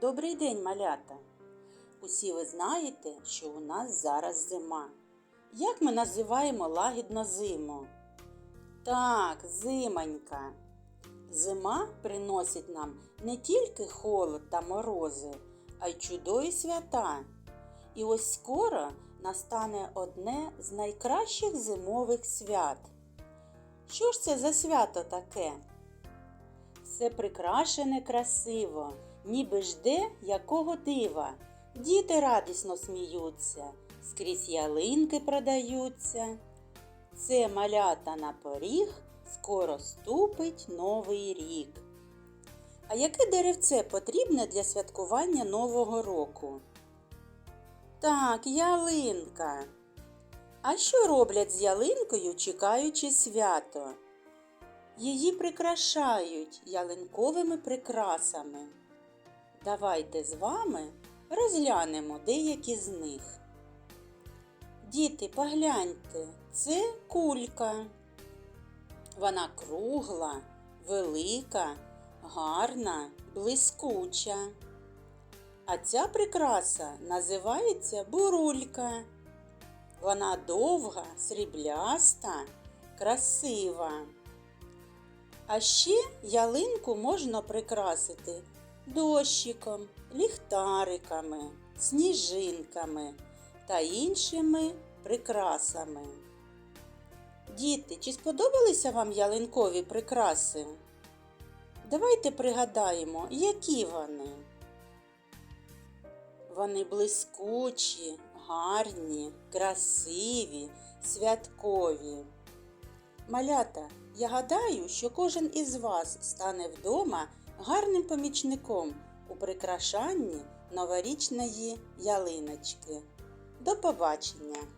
Добрий день, малята! Усі ви знаєте, що у нас зараз зима. Як ми називаємо лагідно зиму? Так, зимонька. Зима приносить нам не тільки холод та морози, а й чудові свята. І ось скоро настане одне з найкращих зимових свят. Що ж це за свято таке? Все прикрашене красиво, ніби жде якого дива. Діти радісно сміються, скрізь ялинки продаються. Це малята на поріг, скоро ступить новий рік. А яке деревце потрібне для святкування Нового року? Так, ялинка. А що роблять з ялинкою, чекаючи свято? Її прикрашають ялинковими прикрасами. Давайте з вами розглянемо деякі з них. Діти, погляньте, це кулька. Вона кругла, велика, гарна, блискуча. А ця прикраса називається бурулька. Вона довга, срібляста, красива. А ще ялинку можна прикрасити дощиком, ліхтариками, сніжинками та іншими прикрасами. Діти, чи сподобалися вам ялинкові прикраси? Давайте пригадаємо, які вони. Вони блискучі, гарні, красиві, святкові. Малята, я гадаю, що кожен із вас стане вдома гарним помічником у прикрашанні новорічної ялиночки. До побачення!